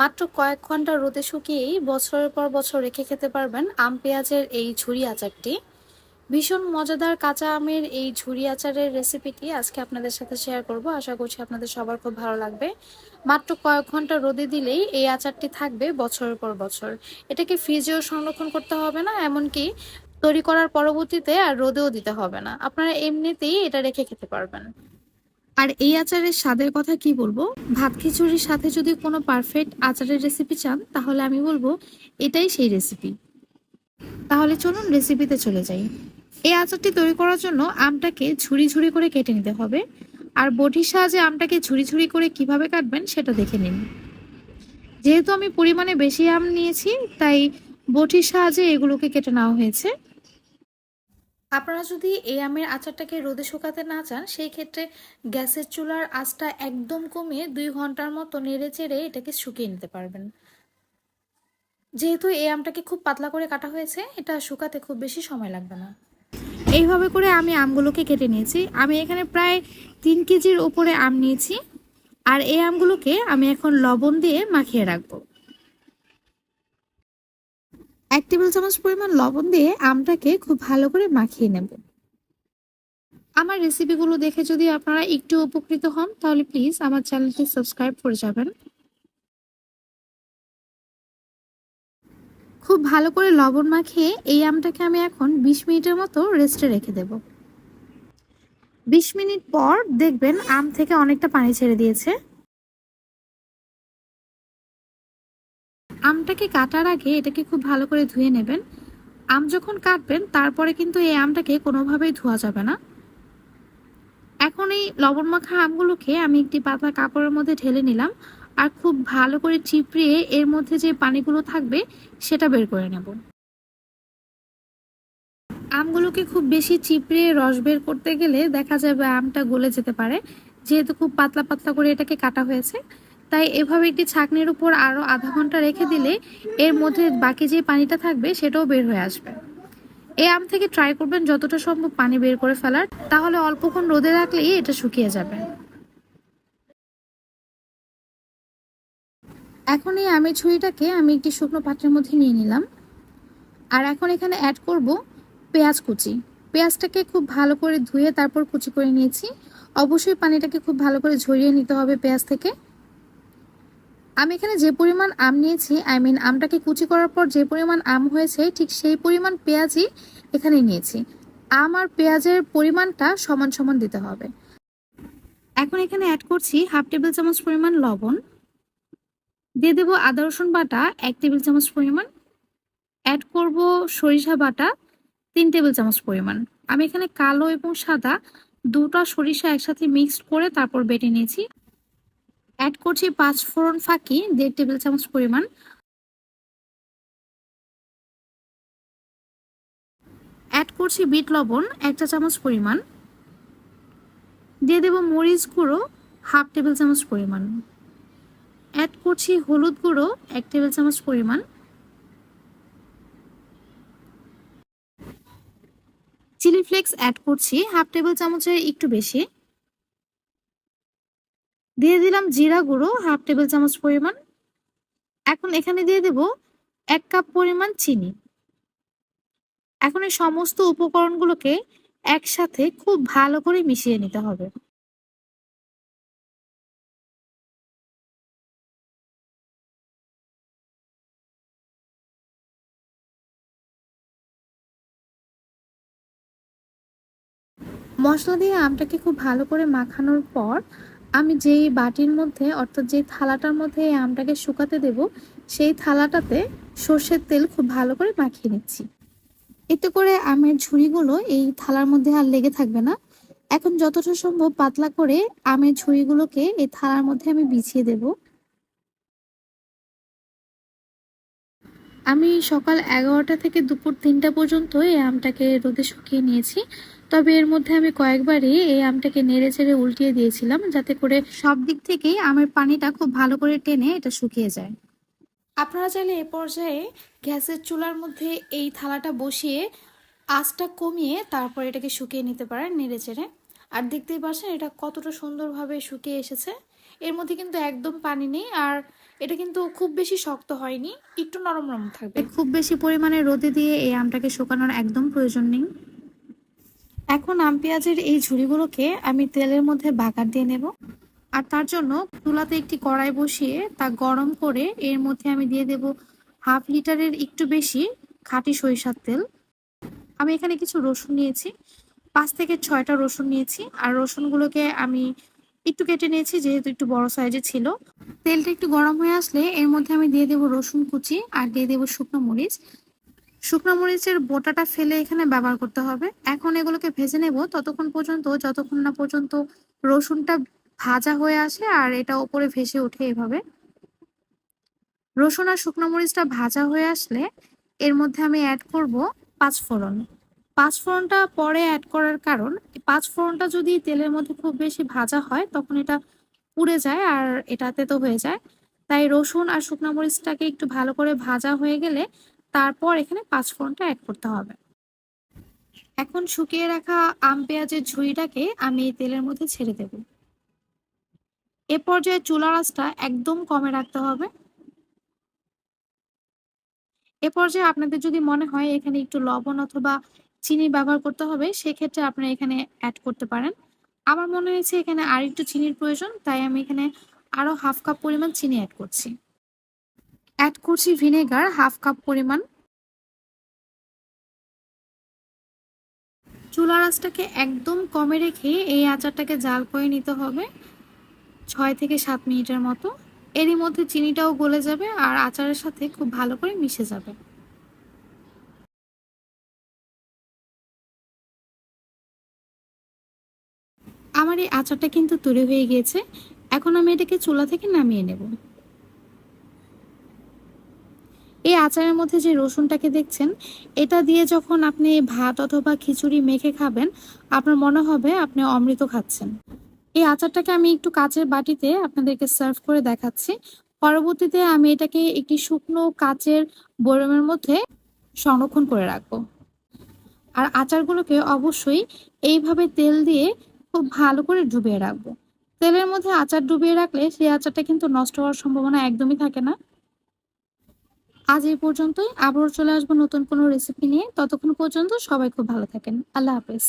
মাত্র কয়েক ঘণ্টা রোদে শুকিয়েই বছরের পর বছর রেখে খেতে পারবেন আম পেঁয়াজের এই ঝুরি আচারটি। ভীষণ মজাদার কাঁচা আমের এই ঝুরি আচারের রেসিপিটি আজকে আপনাদের সাথে শেয়ার করব। আশা করছি আপনাদের সবার খুব ভালো লাগবে। মাত্র কয়েক ঘণ্টা রোদে দিলেই এই আচারটি থাকবে বছরের পর বছর। এটাকে ফ্রিজেও সংরক্ষণ করতে হবে না, এমনকি তৈরি করার পরবর্তীতে আর রোদেও দিতে হবে না। আপনারা এমনিতেই এটা রেখে খেতে পারবেন। আর এই আচারের স্বাদের কথা কি বলব? ভাত খিচুড়ির সাথে যদি কোনো পারফেক্ট আচারের রেসিপি চান, তাহলে আমি বলব এটাই সেই রেসিপি তাহলে চলুন রেসিপিতে চলে যাই। এই আচারটি তৈরি করার জন্য আমটাকে ঝুড়ি ঝুড়ি করে কেটে নিতে হবে। আর বটির সাহায্যে আমটাকে ঝুড়ি ঝুড়ি করে কীভাবে কাটবেন সেটা দেখে নিন। যেহেতু আমি পরিমাণে বেশি আম নিয়েছি, তাই বটির সাহায্যে এগুলোকে কেটে নেওয়া হয়েছে। আপনারা যদি এই আমের আচারটাকে রোদে শুকাতে না চান, সেই ক্ষেত্রে গ্যাসের চুলার আঁচটা একদম কমিয়ে দুই ঘণ্টার মতো নেড়ে চেড়ে এটাকে শুকিয়ে নিতে পারবেন। যেহেতু এই আমটাকে খুব পাতলা করে কাটা হয়েছে, এটা শুকাতে খুব বেশি সময় লাগবে না। এইভাবে করে আমি আমগুলোকে কেটে নিয়েছি। আমি এখানে প্রায় তিন কেজির উপরে আম নিয়েছি। আর এই আমগুলোকে আমি এখন লবণ দিয়ে মাখিয়ে রাখব। এক টেবিল চামচ পরিমাণ লবণ দিয়ে আমটাকে খুব ভালো করে মাখিয়ে নেব। আমার রেসিপিগুলো দেখে যদি আপনারা একটু উপকৃত হন, তাহলে প্লিজ আমার চ্যানেলটি সাবস্ক্রাইব করে যাবেন। খুব ভালো করে লবণ মাখিয়ে এই আমটাকে আমি এখন বিশ মিনিটের মতো রেস্টে রেখে দেব। বিশ মিনিট পর দেখবেন আম থেকে অনেকটা পানি ছেড়ে দিয়েছে। আমটাকে কাটার আগে এটাকে খুব ভালো করে ধুয়ে নেবেন। আম যখন কাটবেন, তারপরে কিন্তু এই আমটাকে কোনোভাবেই ধোয়া যাবে না। এখন এই লবণ মাখা আমগুলোকে আমি একটি পাতলা কাপড়ের মধ্যে ঢেলে নিলাম আর খুব ভালো করে চিপড়িয়ে এর মধ্যে যে পানিগুলো থাকবে, সেটা বের করে নেব। আমগুলোকে খুব বেশি চিপড়িয়ে রস বের করতে গেলে দেখা যাবে আমটা গলে যেতে পারে, যেহেতু খুব পাতলা পাতলা করে এটাকে কাটা হয়েছে। তাই এভাবে একটি ছাকনির উপর আরও আধা ঘণ্টা রেখে দিলে এর মধ্যে বাকি যে পানিটা থাকবে সেটাও বের হয়ে আসবে। এই আম থেকে ট্রাই করবেন যতটা সম্ভব পানি বের করে ফেলার, তাহলে অল্পক্ষণ রোদে রাখলেই এটা শুকিয়ে যাবে। এখন এই আমের ছুরিটাকে আমি একটি শুকনো পাত্রের মধ্যে নিয়ে নিলাম। আর এখন এখানে অ্যাড করব পেঁয়াজ কুচি। পেঁয়াজটাকে খুব ভালো করে ধুয়ে তারপর কুচি করে নিয়েছি। অবশ্যই পানিটাকে খুব ভালো করে ঝরিয়ে নিতে হবে পেঁয়াজ থেকে। আমি এখানে যে পরিমাণ আম নিয়েছি আই মিন আমটাকে কুচি করার পর যে পরিমাণ আম হয়েছে, ঠিক সেই পরিমাণ পেঁয়াজই এখানে নিয়েছি। আম আর পেঁয়াজের পরিমাণটা সমান সমান দিতে হবে। এখন এখানে অ্যাড করছি হাফ টেবিল চামচ পরিমাণ লবণ। দিয়ে দেবো আদা, রসুন বাটা, এক টেবিল চামচ পরিমাণ। অ্যাড করব সরিষা বাটা, তিন টেবিল চামচ পরিমাণ। আমি এখানে কালো এবং সাদা দুটো সরিষা একসাথে মিক্সড করে তারপর বেটে নিয়েছি। অ্যাড করছি পাঁচ ফোড়ন ফাঁকি, দেড় টেবিল চামচ পরিমাণ অ্যাড করছি বিট লবণ এক চা চামচ পরিমাণ দিয়ে দেব মরিচ গুঁড়ো, হাফ টেবিল চামচ পরিমাণ অ্যাড করছি হলুদ গুঁড়ো, এক টেবিল চামচ পরিমাণ চিলি ফ্লেক্স অ্যাড করছি, হাফ টেবিল চামচের একটু বেশি দিয়ে দিলাম জিরা গুঁড়ো হাফ টেবিল চামচ পরিমাণ। এখন এখানে দিয়ে দেব এক কাপ পরিমাণ চিনি। এখন এই সমস্ত উপকরণগুলোকে একসাথে খুব ভালো করে মিশিয়ে নিতে হবে। মশলা দিয়ে আমটাকে খুব ভালো করে মাখানোর পর আমি যেই বাটির মধ্যে, অর্থাৎ যেই থালাটার মধ্যে এই আমটাকে শুকাতে দেব, সেই থালাটাতে সর্ষের তেল খুব ভালো করে মাখিয়ে নিচ্ছি। এতে করে আমের ঝুড়িগুলো এই থালার মধ্যে আর লেগে থাকবে না। এখন যতটা সম্ভব পাতলা করে আমের ঝুড়িগুলোকে এই থালার মধ্যে আমি বিছিয়ে দেব। আমি সকাল এগারোটা থেকে দুপুর তিনটা পর্যন্ত এই আমটাকে রোদে শুকিয়ে নিয়েছি। তবে এর মধ্যে আমি কয়েকবারই এই আমটাকে নেড়ে চেড়ে উল্টিয়ে দিয়েছিলাম যাতে করে সব দিক থেকেই আমের পানিটা খুব ভালো করে টেনে এটা শুকিয়ে যায়। আপনারা চাইলে এ পর্যায়ে গ্যাসের চুলার মধ্যে এই থালাটা বসিয়ে আঁচটা কমিয়ে তারপর এটাকে শুকিয়ে নিতে পারেন নেড়ে চেড়ে। আর দেখতেই পাচ্ছেন এটা কতটা সুন্দরভাবে শুকিয়ে এসেছে। এর মধ্যে কিন্তু একদম পানি নেই আর এটা কিন্তু খুব বেশি শক্ত হয়নি একটু নরম নরম থাকবে। খুব বেশি পরিমাণে রোদে দিয়ে এই আমটাকে শুকানোর একদম প্রয়োজন নেই। এখন আম পেঁয়াজের এই ঝুড়িগুলোকে আমি তেলের মধ্যে বাগার দিয়ে নেব। আর তার জন্য চুলাতে একটি কড়াই বসিয়ে তা গরম করে এর মধ্যে আমি দিয়ে দেব হাফ লিটারের একটু বেশি খাঁটি সরিষার তেল। আমি এখানে কিছু রসুন নিয়েছি, পাঁচ থেকে ছয়টা রসুন নিয়েছি। আর রসুনগুলোকে আমি একটু কেটে নিয়েছি, যেহেতু একটু বড় সাইজে ছিল। তেলটা একটু গরম হয়ে আসলে এর মধ্যে আমি দিয়ে দেবো রসুন কুচি আর দিয়ে দেবো শুকনো মরিচ। শুকনো মরিচের বোটাটা ফেলে এখানে ব্যবহার করতে হবে। এখন এগুলোকে ভেজে নেব। ততক্ষণ পর্যন্ত, যতক্ষণ না পর্যন্ত রসুনটা ভাজা হয়ে আসে আর এটা ওপরে ভেসে ওঠে এভাবে। রসুন আর শুকনো মরিচটা ভাজা হয়ে আসলে এর মধ্যে আমি অ্যাড করব পাঁচ ফোড়ন। পাঁচ ফোড়নটা পরে অ্যাড করার কারণ পাঁচ ফোড়নটা যদি তেলের মধ্যে খুব বেশি ভাজা হয়, তখন এটা পুড়ে যায় আর এটাতে তো হয়ে যায়। তাই রসুন আর শুকনো মরিচটাকে একটু ভালো করে ভাজা হয়ে গেলে তারপর এখানে পাঁচ ফোড়নটা অ্যাড করতে হবে। এখন শুকিয়ে রাখা আম পেঁয়াজের ঝুড়িটাকে আমি এই তেলের মধ্যে ছেড়ে দেব। এ পর্যায়ে চুলার আঁচটা একদম কমে রাখতে হবে। এ পর্যায়ে আপনাদের যদি মনে হয় এখানে একটু লবণ অথবা চিনি ব্যবহার করতে হবে, সেক্ষেত্রে আপনারা এখানে অ্যাড করতে পারেন। আমার মনে হয়েছে এখানে আর একটু চিনির প্রয়োজন, তাই আমি এখানে আরও হাফ কাপ পরিমাণ চিনি অ্যাড করছি। অ্যাড করছি ভিনেগার হাফ কাপ পরিমাণ। চুলার আঁচটাকে একদম কমে রেখে এই আচারটাকে জাল করে নিতে হবে ছয় থেকে সাত মিনিটের মতো। এরই মধ্যে চিনিটাও গলে যাবে আর আচারের সাথে খুব ভালো করে মিশে যাবে। আমার এই আচারটা কিন্তু তৈরি হয়ে গিয়েছে। এখন আমি এটাকে চুলা থেকে নামিয়ে নেব। এই আচারের মধ্যে যে রসুনটাকে দেখছেন, এটা দিয়ে যখন আপনি ভাত অথবা খিচুড়ি মেখে খাবেন, আপনার মনে হবে আপনি অমৃত খাচ্ছেন। এই আচারটাকে আমি একটু কাচের বাটিতে আপনাদেরকে সার্ভ করে দেখাচ্ছি। পরবর্তীতে আমি এটাকে একটি শুকনো কাচের বরমের মধ্যে সংরক্ষণ করে রাখব। আর আচারগুলোকে অবশ্যই এইভাবে তেল দিয়ে খুব ভালো করে ডুবিয়ে রাখব। তেলের মধ্যে আচার ডুবিয়ে রাখলে সেই আচারটা কিন্তু নষ্ট হওয়ার সম্ভাবনা একদমই থাকে না। আজ এই পর্যন্তই। আবারও চলে আসব নতুন কোনো রেসিপি নিয়ে। ততক্ষণ পর্যন্ত সবাই খুব ভালো থাকেন। আল্লাহ হাফেজ।